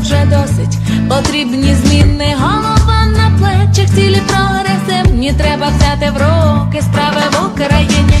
вже досить. Потрібні зміни, голова на плечах, цілі прогресивні. Треба взяти в руки справи в Україні.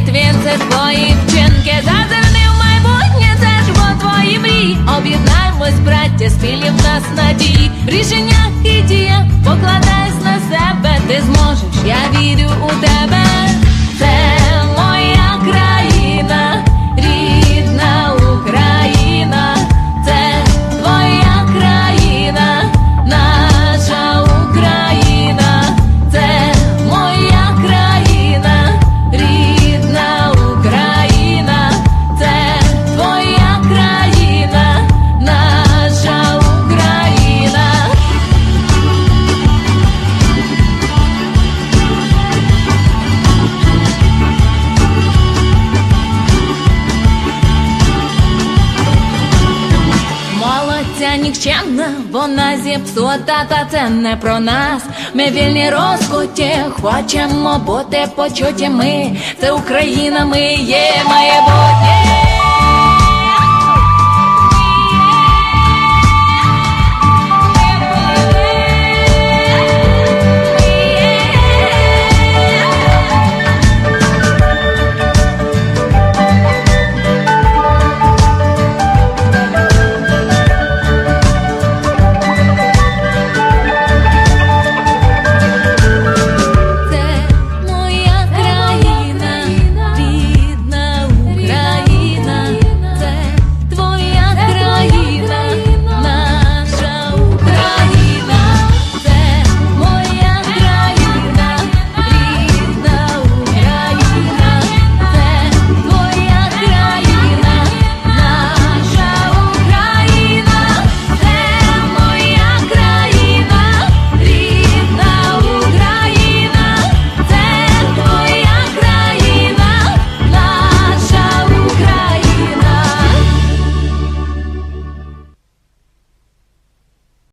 Він це твої вчинки. Зазирни в майбутнє, це ж бо твої мрії. Об'єднаймось, браття, спільні в нас надії. рішення і дія покладайся Нікчемна, вона зіпсута, та це не про нас. Ми вільні розкуті, хочемо бути почуті ми. Це Україна, ми є майбутнє.